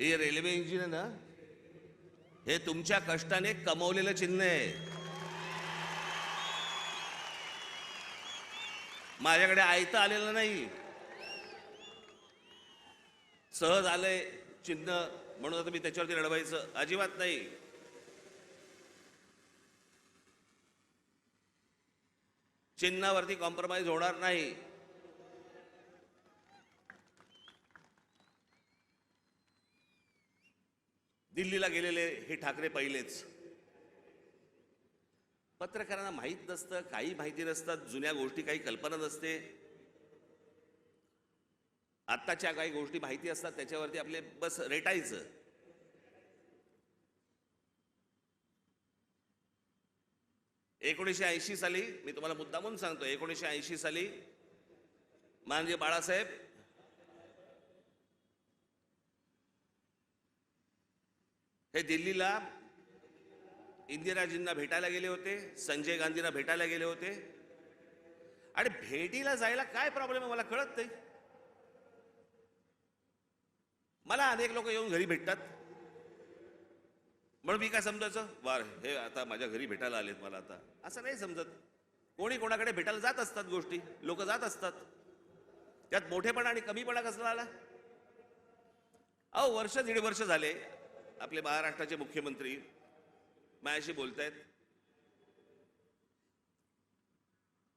हे railway engine आहे ना हे तुमच्या कष्टाने कमवलेलं चिन्ह आहे. माझ्याकडे आयतं आलेलं नाही. सहज आलंय चिन्ह म्हणून आता मी त्याच्यावरती लढवायचं अजिबात नाही. चिन्हावरती कॉम्प्रोमाइज होणार नाही. दिल्लीला गेलेले हे ठाकरे पहिलेच. पत्रकारांना माहीत नसतं काही माहिती नसतात जुन्या गोष्टी काही कल्पना नसते. आत्ताच्या काही गोष्टी माहिती असतात त्याच्यावरती आपले बस रेटायचं. एकोणीसशे ऐंशी साली मी तुम्हाला मुद्दामून सांगतो एकोणीसशे ऐंशी साली माननीय बाळासाहेब हे दिल्लीला इंदिराजींना भेटायला गेले होते संजय गांधींना भेटायला गेले होते. आणि भेटीला जायला काय प्रॉब्लेम आहे मला कळत नाही. मला अनेक लोक येऊन घरी भेटतात. म्हणून मी काय समजायचं? वार हे आता माझ्या घरी भेटायला आलेत मला आता. असं नाही समजत. कोणी कोणाकडे भेटायला जात असतात गोष्टी लोक जात असतात. त्यात मोठेपणा आणि कमीपणा कसला आला? अहो वर्ष दीड वर्ष झाले. आपले महाराष्ट्राचे मुख्यमंत्री माझ्याशी बोलतायत.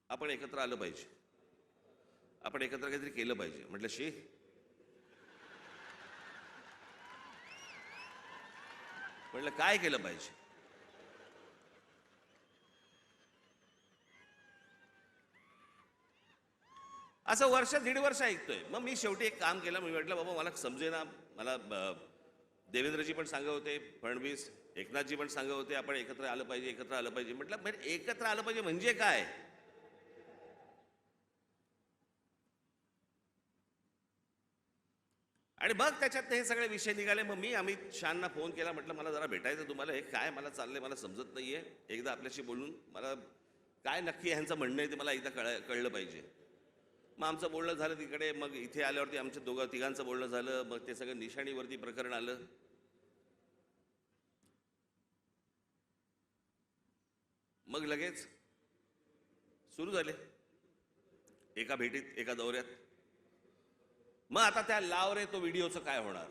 आपण एकत्र आलं पाहिजे. आपण एकत्र काहीतरी केलं पाहिजे. म्हटलं शी म्हटलं काय केलं पाहिजे? असं वर्ष दीड वर्ष ऐकतोय. मग मी शेवटी एक काम केलं. मी म्हटलं बाबा मला समजेना. मला देवेंद्रजी पण सांगत होते फडणवीस एकनाथजी पण सांगत होते आपण एकत्र आलं पाहिजे एकत्र आलं पाहिजे. म्हटलं म्हणजे एकत्र आलं पाहिजे म्हणजे काय? आणि मग त्याच्यात हे सगळे विषय निघाले. मग मी अमित शहाना फोन केला म्हटलं मला जरा भेटायचं तुम्हाला. हे काय मला चाललंय मला समजत नाहीये. एकदा आपल्याशी बोलून मला काय नक्की ह्यांचं म्हणणं आहे ते मला एकदा कळ कळलं पाहिजे. मग आमचं बोलणं झालं तिकडे मग इथे आल्यावरती आमच्या दोघं तिघांचं बोलणं झालं मग ते सगळं निशाणीवरती प्रकरण आलं. मग लगेच सुरू झाले. एका भेटीत एका दौऱ्यात. मग आता त्या लाव रे तो व्हिडिओचं काय होणार?